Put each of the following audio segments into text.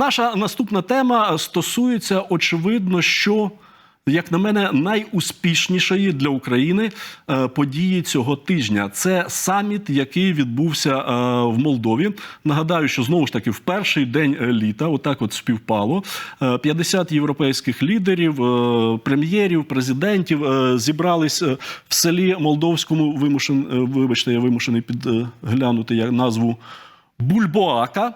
Наша наступна тема стосується очевидно, що. Як на мене, найуспішнішої для України е, події цього тижня це саміт, який відбувся е, в Молдові. Нагадаю, що знову ж таки в перший день е, літа, отак от співпало. е, 50 європейських лідерів, прем'єрів, президентів зібрались в селі Молдовському. Вимушен, вибачте, я вимушений підглянути як назву Бульбоака.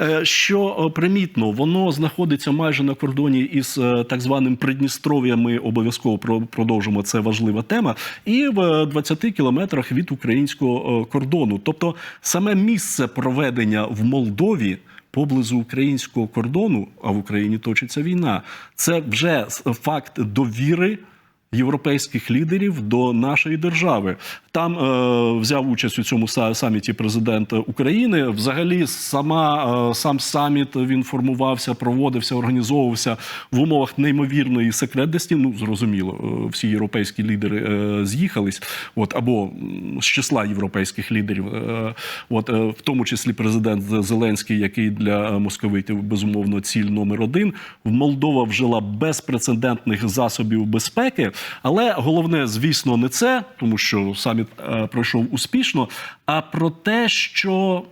Е, Що е, примітно, воно знаходиться майже на кордоні із е, так званим Придністров'ям. Ми обов'язково продовжимо. Це важлива тема. І в е, 20 кілометрах від українського кордону. Тобто, саме місце проведення в Молдові. Поблизу українського кордону, а в Україні точиться війна. Це вже факт довіри європейських лідерів до нашої держави. Там е, взяв участь у цьому саміті президент України. Взагалі, сама е, сам саміт він формувався, проводився, організовувався в умовах неймовірної секретності. Ну зрозуміло, е, всі європейські лідери е, з'їхались, от або з числа європейських лідерів, е, от е, в тому числі президент Зеленський, який для е, московитів безумовно ціль номер один. В Молдова вжила безпрецедентних засобів безпеки. Але головне, звісно, не це, тому що саміт е, пройшов успішно, а про те, що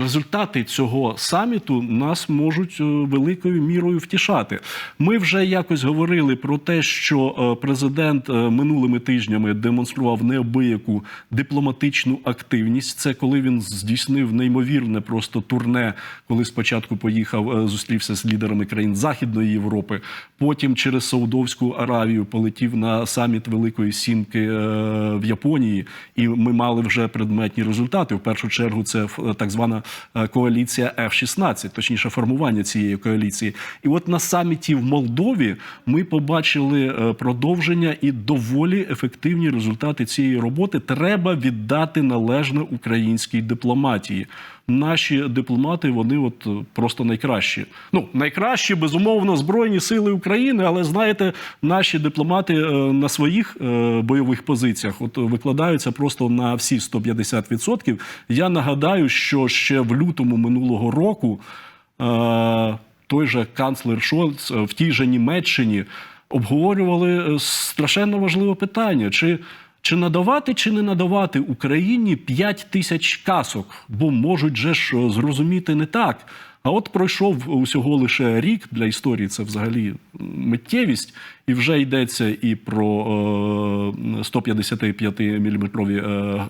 Результати цього саміту нас можуть е, великою мірою втішати. Ми вже якось говорили про те, що е, президент е, минулими тижнями демонстрував неабияку дипломатичну активність. Це коли він здійснив неймовірне просто турне, коли спочатку поїхав, зустрівся з лідерами країн Західної Європи, потім через Саудовську Аравію полетів на саміт Великої Сімки в Японії, і ми мали вже предметні результати. В першу чергу це так звана коаліція F-16, точніше формування цієї коаліції. І от на саміті в Молдові ми побачили е, продовження і доволі ефективні результати цієї роботи. Треба віддати належне українській дипломатії. Наші дипломати вони от е, просто найкращі. Ну найкращі, безумовно, збройні сили України. Але знаєте, наші дипломати е, на своїх е, бойових позиціях от викладаються просто на всі 150%. Я нагадаю, що ще в лютому минулого року е, той же канцлер Шольц е, в тій же Німеччині обговорювали е, страшенно важливе питання: чи, чи надавати, чи не надавати Україні 5 тисяч касок, бо можуть же ж зрозуміти не так. А от пройшов усього лише рік для історії. Це взагалі миттєвість, і вже йдеться і про е, 155 мм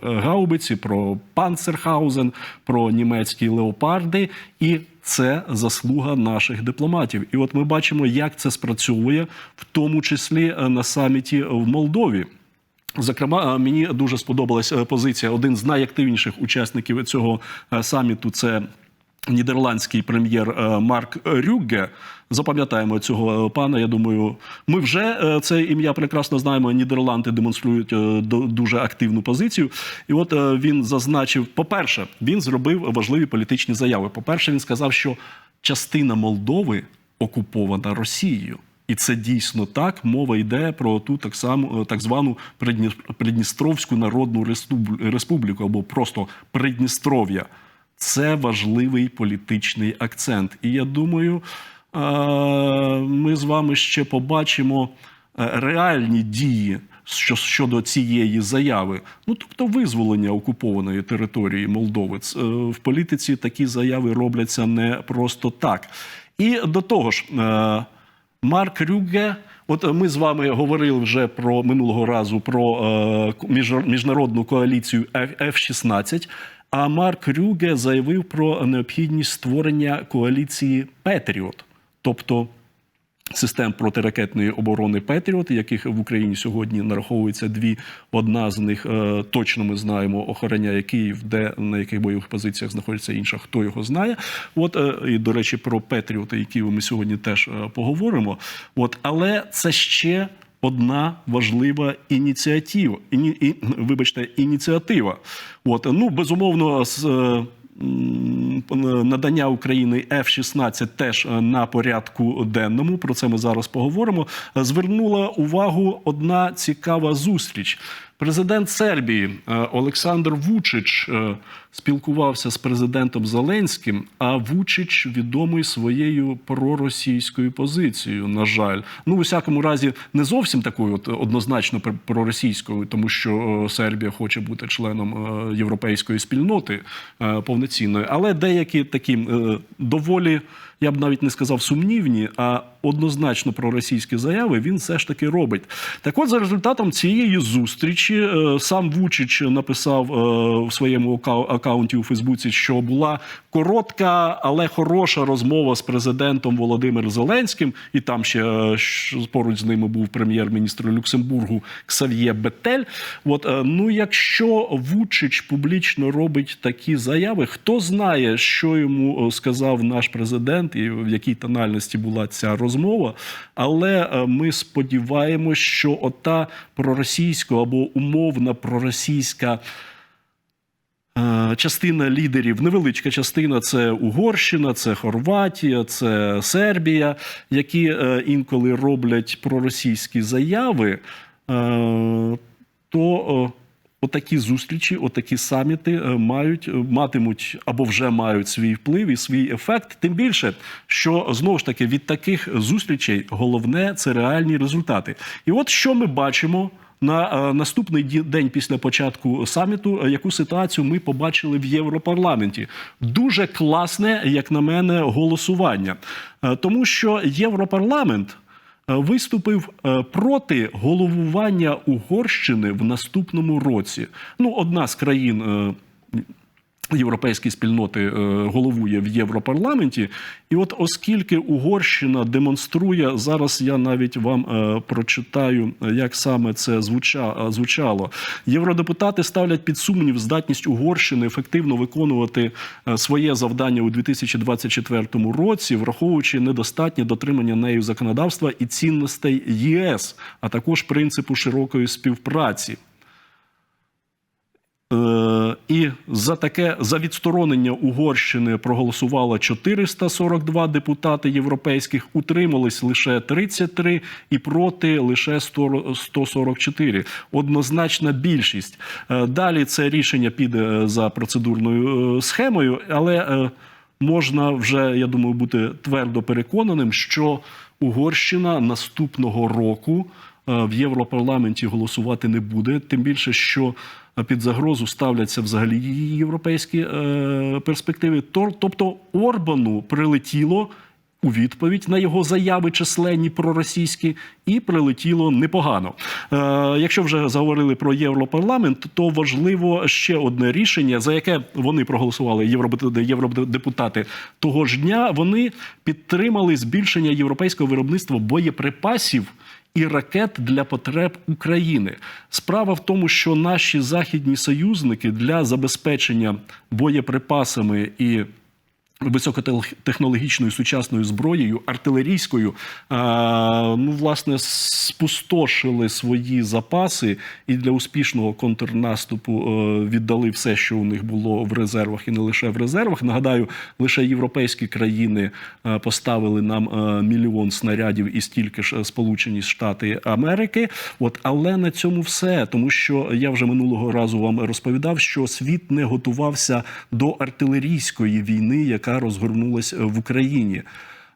гаубиці, про панцерхаузен, про німецькі леопарди. І це заслуга наших дипломатів. І от ми бачимо, як це спрацьовує, в тому числі е, на саміті в Молдові. Зокрема, е, мені дуже сподобалась е, позиція. Один з найактивніших учасників цього е, саміту це нідерландський прем'єр е, Марк Рюгге. Запам'ятаємо цього е, пана. Я думаю, ми вже е, це ім'я прекрасно знаємо. Нідерланди демонструють дуже активну позицію. І от він зазначив: по-перше, він зробив важливі політичні заяви. По-перше, він сказав, що частина Молдови окупована Росією. І це дійсно так. Мова йде про ту так само так звану Придні- Придністровську Народну Республіку або просто Придністров'я. Це важливий політичний акцент. І я думаю, ми з вами ще побачимо е, реальні дії щодо цієї заяви. Ну тобто визволення окупованої території Молдови. Е, В політиці такі заяви робляться не просто так. І до того ж. е, Марк Рюгге. От ми з вами говорили вже про минулого разу про міжнародну коаліцію F-16, А Марк Рюге заявив про необхідність створення коаліції Петріот, тобто систем протиракетної оборони Петріот, яких в Україні сьогодні нараховується дві. Одна з них е, точно ми знаємо, охороняє Київ, де на яких бойових позиціях знаходиться інша, хто його знає. От е, і до речі, про Петріоти, які ми сьогодні теж е, поговоримо. От, але це ще. Одна важлива ініціатива, іні, і, вибачте, ініціатива. От ну безумовно, з е, надання України F-16 теж е, на порядку денному. Про це ми зараз поговоримо. Звернула увагу одна цікава зустріч. Президент Сербії е, Олександр Вучич е, спілкувався з президентом Зеленським. А Вучич відомий своєю проросійською позицією. На жаль, ну у всякому разі, не зовсім такою от однозначно проросійською, тому що е, Сербія хоче бути членом європейської спільноти повноцінної, але деякі такі доволі. Я б навіть не сказав сумнівні, а однозначно проросійські заяви він все ж таки робить. Так от, за результатом цієї зустрічі, е, сам Вучич написав е, в своєму ака- акаунті у Фейсбуці, що була коротка, але хороша розмова з президентом Володимиром Зеленським, і там ще е, поруч з ними був прем'єр-міністр Люксембургу Ксав'є Бетель. От, ну, якщо Вучич публічно робить такі заяви, хто знає, що йому сказав наш президент і в якій тональності була ця розмова. Але е, ми сподіваємось, що ота проросійська або умовна проросійська. Е, Частина лідерів, невеличка частина це Угорщина, це Хорватія, це Сербія, які е, інколи роблять проросійські заяви, то отакі зустрічі, отакі саміти е, мають е, матимуть або вже мають свій вплив і свій ефект. Тим більше, що знову ж таки від таких зустрічей головне це реальні результати. І от що ми бачимо. На е, наступний день після початку саміту, яку ситуацію ми побачили в Європарламенті. Дуже класне, як на мене, голосування, тому що Європарламент виступив е, проти головування Угорщини в наступному році. Ну, одна з країн. Європейської спільноти е, головує в Європарламенті, і от оскільки Угорщина демонструє зараз, я навіть вам е, прочитаю, як саме це е, звучало. Євродепутати ставлять під сумнів здатність Угорщини ефективно виконувати своє завдання у 2024 році, враховуючи недостатнє дотримання нею законодавства і цінностей ЄС, а також принципу широкої співпраці. Е, І за таке за відсторонення Угорщини проголосувало 442 депутати європейських, утримались лише 33 і проти лише 100 144. Однозначна більшість. Е, Далі це рішення піде за процедурною е, схемою, але е, можна вже, я думаю, бути твердо переконаним, що Угорщина наступного року е, в Європарламенті голосувати не буде. Тим більше, що е, під загрозу ставляться взагалі її європейські е, перспективи. Тобто Орбану прилетіло у відповідь на його заяви численні проросійські, і прилетіло непогано. Е, якщо вже заговорили про Європарламент, то важливо ще одне рішення, за яке вони проголосували євродепутати того ж дня. Вони підтримали збільшення європейського виробництва боєприпасів. І ракет для потреб України. Справа в тому, що наші західні союзники для забезпечення боєприпасами і високотехнологічною сучасною зброєю, артилерійською, ну, власне, спустошили свої запаси і для успішного контрнаступу е, віддали все, що у них було в резервах, і не лише в резервах. Нагадаю, лише європейські країни е, поставили нам е, мільйон снарядів і стільки ж е, Сполучені Штати Америки. От, але на цьому все, тому що я вже минулого разу вам розповідав, що світ не готувався до артилерійської війни, яка розгорнулась в Україні.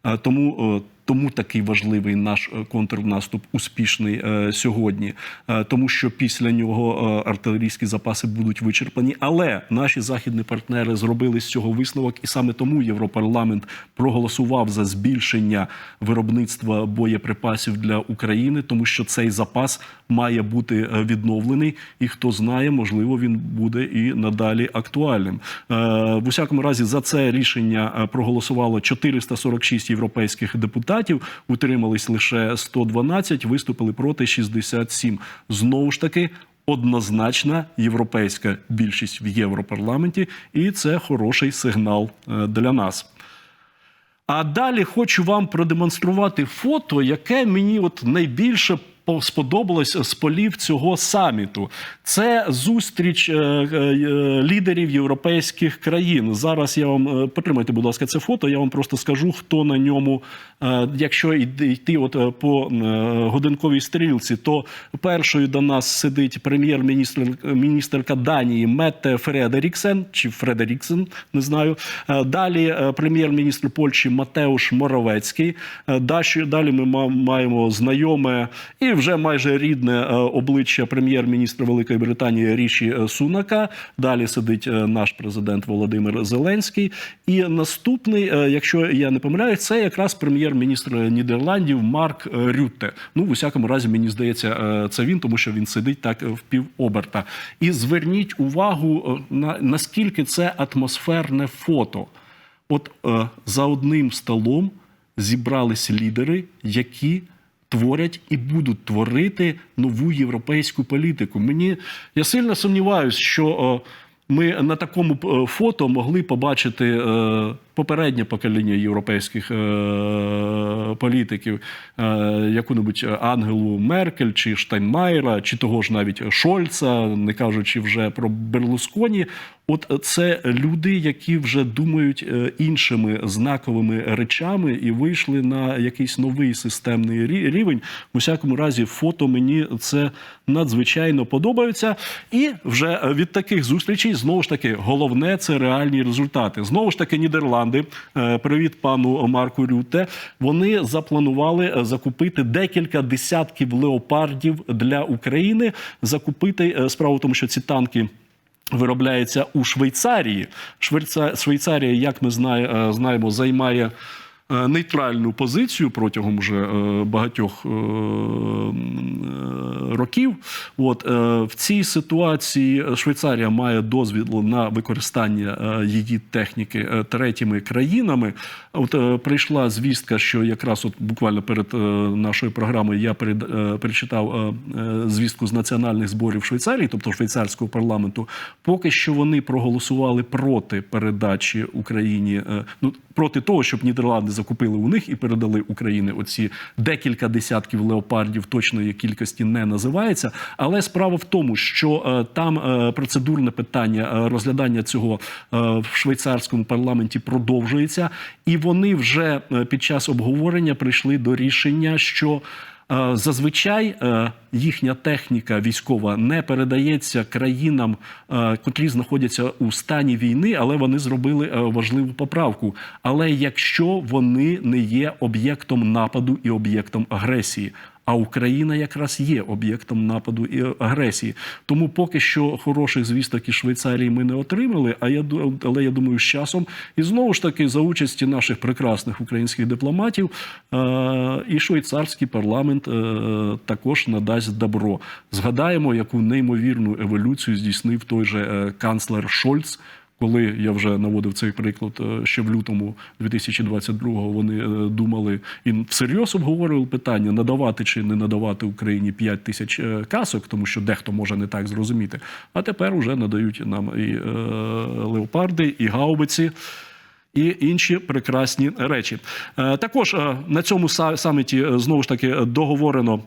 Е, Тому, е, тому такий важливий наш е, контрнаступ успішний е, сьогодні, Е, тому що після нього артилерійські запаси будуть вичерпані. Але наші західні партнери зробили з цього висновок, і саме тому Європарламент проголосував за збільшення виробництва боєприпасів для України, тому що цей запас має бути відновлений, і хто знає, можливо, він буде і надалі актуальним. В усякому разі, за це рішення проголосувало 446 європейських депутатів. Утримались лише 112, виступили проти 67. Знову ж таки. Однозначна європейська більшість в Європарламенті, і це хороший сигнал е, для нас. А далі хочу вам продемонструвати фото, яке мені от найбільше сподобалось з полів цього саміту. Це зустріч е, е, е, лідерів європейських країн. Зараз я вам потримайте, будь ласка, це фото. Я вам просто скажу, хто на ньому, якщо йти от по годинковій стрілці, то першою до нас сидить прем'єр-міністр міністерка Данії Метте Фредеріксен чи Фредеріксен, не знаю. Далі прем'єр-міністр Польщі Матеуш Моровецький. Далі ми маємо знайоме і вже майже рідне е, обличчя прем'єр-міністра Великої Британії Ріші е, Сунака. Далі сидить е, наш президент Володимир Зеленський. І наступний, якщо я не помиляюсь, це якраз прем'єр-міністр Нідерландів Марк Рютте. Ну, в усякому разі, мені здається, це він, тому що він сидить так в півоберта. І зверніть увагу на наскільки це атмосферне фото. От е, за одним столом зібрались лідери, які творять і будуть творити нову європейську політику. Мені я сильно сумніваюся, що е, ми на такому е, фото могли побачити е, попереднє покоління європейських е, політиків, е, яку-небудь Ангелу Меркель чи Штайнмайера, чи того ж навіть Шольца, не кажучи вже про Берлусконі. От це люди, які вже думають е, іншими знаковими речами і вийшли на якийсь новий системний рівень. У всякому разі, фото мені це надзвичайно подобається. І вже від таких зустрічей знову ж таки головне це реальні результати. Знову ж таки, Нідерланди. Е, Привіт пану Марку Рюте. Вони запланували е, закупити декілька десятків леопардів для України. Закупити справу, в тому, що ці танки. Виробляється у Швейцарії. Швейцарія, як ми знає- е, знаємо, займає е, нейтральну позицію протягом вже е, багатьох е, е, років. От е, в цій ситуації Швейцарія має дозвіл на використання е, її техніки е, третіми країнами. От е, прийшла звістка, що якраз от буквально перед е, нашою програмою я перед, е, перечитав е, е, звістку з національних зборів Швейцарії, тобто швейцарського парламенту. Поки що вони проголосували проти передачі Україні, е, ну проти того, щоб Нідерланди закупили у них і передали Україні оці декілька десятків леопардів. Точної кількості не називається. Але справа в тому, що е, там е, процедурне питання е, розглядання цього в швейцарському парламенті продовжується, і вони вже під час обговорення прийшли до рішення, що Зазвичай е, їхня техніка військова не передається країнам, е, котрі знаходяться у стані війни, але вони зробили е, важливу поправку. Але якщо вони не є об'єктом нападу і об'єктом агресії. А Україна якраз є об'єктом нападу і агресії. Тому поки що хороших звісток із Швейцарії ми не отримали. А я але я думаю, з часом і знову ж таки за участі наших прекрасних українських дипломатів і швейцарський парламент е- також надасть добро. Згадаємо, яку неймовірну еволюцію здійснив той же е, канцлер Шольц. Коли я вже наводив цей приклад е, ще в лютому 2022-го, вони е, думали і всерйоз обговорювали питання надавати чи не надавати Україні 5 тисяч е, касок, тому що дехто може не так зрозуміти. А тепер вже надають нам і леопарди, і гаубиці. І інші прекрасні речі. Також на цьому саміті знову ж таки договорено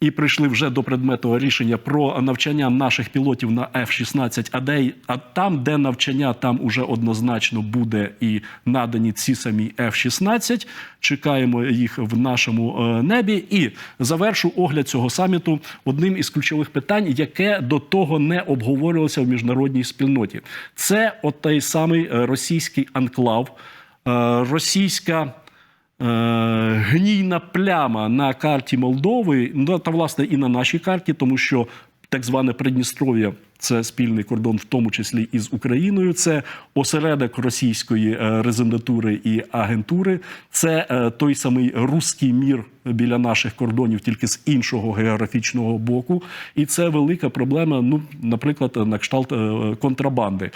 і прийшли вже до предметного рішення про навчання наших пілотів на F-16, а де а там, де навчання, там уже однозначно буде і надані ці самі F-16. Чекаємо їх в нашому е, небі. І завершу огляд цього саміту одним із ключових питань, яке до того не обговорювалося в міжнародній спільноті. Це от той самий е, російський анклав, е, російська. Е, гнійна пляма на карті Молдови, ну та власне і на нашій карті, тому що так зване Придністров'я це спільний кордон, в тому числі і з Україною. Це осередок російської е, резидентури і агентури. Це е, той самий руський мір біля наших кордонів, тільки з іншого географічного боку. І це велика проблема. Ну, наприклад, на кшталт е, контрабанди.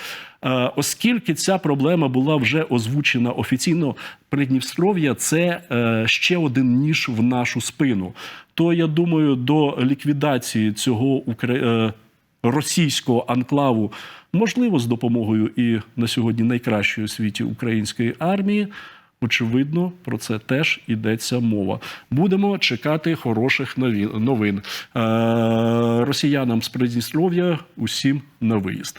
Е, Оскільки ця проблема була вже озвучена офіційно, Придністров'я це е, ще один ніж в нашу спину. То я думаю, до ліквідації цього укра- е, російського анклаву, можливо, з допомогою і на сьогодні найкращої у світі української армії. Очевидно, про це теж йдеться мова. Будемо чекати хороших новин. Е, Росіянам з Придністров'я усім на виїзд.